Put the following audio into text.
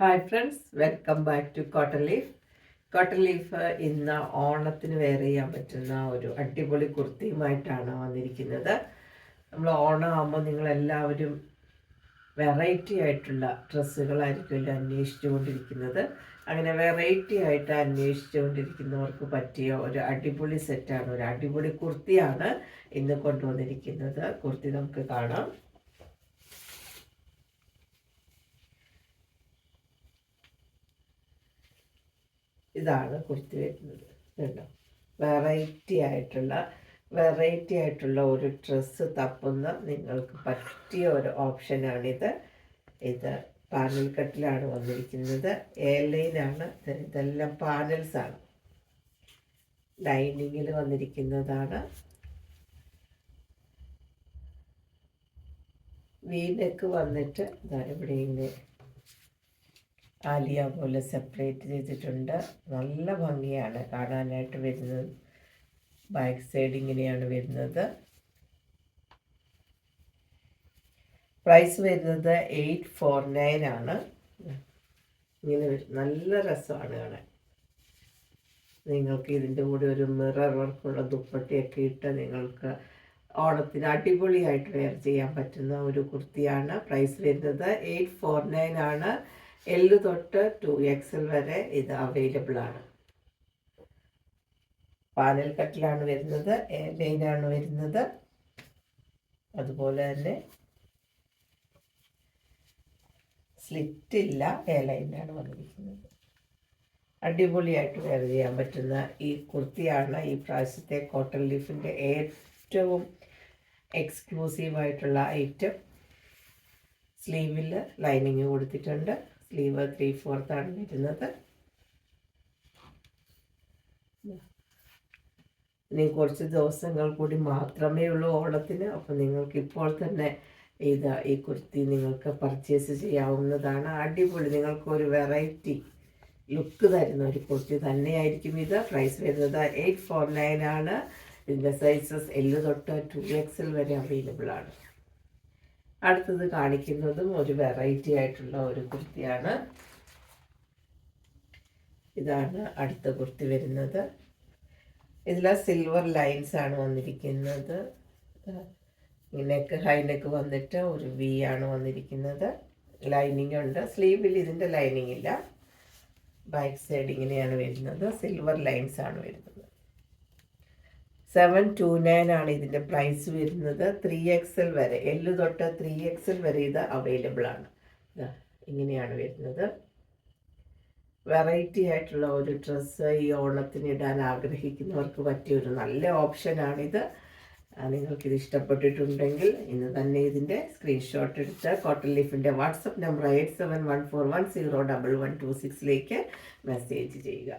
Hi friends welcome back to cotton leaf cotton leaf ഇന്ന് ഓണത്തിന് wear ചെയ്യാൻ പറ്റുന്ന ഒരു അടിപൊളി കുർത്തിയുമായിട്ടാണ് വന്നിരിക്കുന്നത്. നമ്മൾ ഓണം ആകുമ്പോൾ നിങ്ങളെല്ലാവരും വെറൈറ്റി ആയിട്ടുള്ള ഡ്രസ്സുകളായിരിക്കുമല്ലോ അന്വേഷിച്ചുകൊണ്ടിരിക്കുന്നത്. അങ്ങനെ വെറൈറ്റി ആയിട്ട് അന്വേഷിച്ചുകൊണ്ടിരിക്കുന്നവർക്ക് പറ്റിയ ഒരു അടിപൊളി സെറ്റാണ് ഒരു അടിപൊളി കുർത്തിയാണ് ഇന്ന് കൊണ്ടുവന്നിരിക്കുന്നത്. കുർത്തി നമുക്ക് കാണാം. ഇതാണ് കുർത്തി വരുന്നത് കേട്ടോ വെറൈറ്റി ആയിട്ടുള്ള വെറൈറ്റി ആയിട്ടുള്ള ഒരു ഡ്രസ്സ് തപ്പുന്ന നിങ്ങൾക്ക് പറ്റിയ ഒരു ഓപ്ഷനാണിത് ഇത് പാനൽ കട്ടിലാണ് വന്നിരിക്കുന്നത്. എയർലൈനാണ് ഇതെല്ലാം പാനൽസ് ആണ്. ലൈനിങ്ങിൽ വന്നിരിക്കുന്നതാണ്. വീനക്ക് വന്നിട്ട് ഇതാ ഇവിടെ ഇങ്ങനെ ആലിയ പോലെ സെപ്പറേറ്റ് ചെയ്തിട്ടുണ്ട്. നല്ല ഭംഗിയാണ് കാണാനായിട്ട് വരുന്നത്. ബാക്ക് സൈഡ് ഇങ്ങനെയാണ് വരുന്നത്. പ്രൈസ് വരുന്നത് എയ്റ്റ് ഫോർ നയൻ ആണ്. ഇങ്ങനെ നല്ല രസമാണ് കാണാൻ. നിങ്ങൾക്ക് ഇതിന്റെ കൂടെ ഒരു മിറർ വർക്കുള്ള ദുപ്പട്ടയൊക്കെ ഇട്ട് നിങ്ങൾക്ക് ഓണത്തിന് അടിപൊളിയായിട്ട് വെയർ ചെയ്യാൻ പറ്റുന്ന ഒരു കുർത്തിയാണ്. പ്രൈസ് വരുന്നത് എയ്റ്റ് ഫോർ നയൻ ആണ്. എല്ല് തൊട്ട് ടു എക്സൽ വരെ ഇത് അവൈലബിൾ ആണ്. പാനൽ കട്ടിലാണ് വരുന്നത് ലൈനാണ് വരുന്നത്. അതുപോലെ തന്നെ സ്ലിറ്റ് ഇല്ല എ ലൈനാണ് വന്നിരിക്കുന്നത്. അടിപൊളിയായിട്ട് വെയർ ചെയ്യാൻ പറ്റുന്ന ഈ കുർത്തിയാണ് ഈ പ്രാവശ്യത്തെ കോട്ടൺ ലീഫിന്റെ ഏറ്റവും എക്സ്ക്ലൂസീവായിട്ടുള്ള ഐറ്റം സ്ലീവിൽ ലൈനിങ് കൊടുത്തിട്ടുണ്ട്. സ്ലീവ് ത്രീ ഫോർത്താണ് വരുന്നത്. ഇനി കുറച്ച് ദിവസങ്ങൾ കൂടി മാത്രമേ ഉള്ളൂ ഓണത്തിന്. അപ്പോൾ നിങ്ങൾക്ക് ഇപ്പോൾ തന്നെ ഇത് ഈ കുർത്തി നിങ്ങൾക്ക് പർച്ചേസ് ചെയ്യാവുന്നതാണ്. അടിപൊളി. നിങ്ങൾക്ക് ഒരു വെറൈറ്റി ലുക്ക് തരുന്ന ഒരു കുർത്തി തന്നെയായിരിക്കും ഇത്. പ്രൈസ് വരുന്നത് എയ്റ്റ് ഫോർ നയൻ ആണ്. ഇതിന്റെ സൈസസ് എല്ല് തൊട്ട് ടു എക്സൽ വരെ അവൈലബിൾ ആണ്. അടുത്തത് കാണിക്കുന്നതും ഒരു വെറൈറ്റി ആയിട്ടുള്ള ഒരു കുർത്തിയാണ്. ഇതാണ് അടുത്ത കുർത്തി വരുന്നത്. ഇതിൽ സിൽവർ ലൈൻസ് ആണ് വന്നിരിക്കുന്നത്. നെക്ക് ഹൈ നെക്ക് വന്നിട്ട് ഒരു വി ആണ് വന്നിരിക്കുന്നത്. ലൈനിങ് ഉണ്ട്. സ്ലീവിൽ ഇതിന്റെ ലൈനിങ് ഇല്ല. ബാക്ക് സൈഡ് ഇങ്ങനെയാണ് വരുന്നത്. സിൽവർ ലൈൻസ് ആണ് വരുന്നത്. സെവൻ ടു നയൻ ആണ് ഇതിന്റെ പ്രൈസ് വരുന്നത്. ത്രീ എക്സൽ വരെ എല്ല് തൊട്ട് ത്രീ എക്സൽ വരെ ഇത് അവൈലബിൾ ആണ്. ഇങ്ങനെയാണ് വരുന്നത്. വെറൈറ്റി ആയിട്ടുള്ള ഒരു ഡ്രസ്സ് ഈ ഓണത്തിന് ഇടാൻ ആഗ്രഹിക്കുന്നവർക്ക് പറ്റിയ ഒരു നല്ല ഓപ്ഷനാണിത് നിങ്ങൾക്കിത് ഇഷ്ടപ്പെട്ടിട്ടുണ്ടെങ്കിൽ ഇന്ന് തന്നെ ഇതിന്റെ സ്ക്രീൻഷോട്ട് എടുത്ത് cotton ലീഫിന്റെ WhatsApp number eight seven one four one zero double one two സിക്സിലേക്ക് message ചെയ്യുക.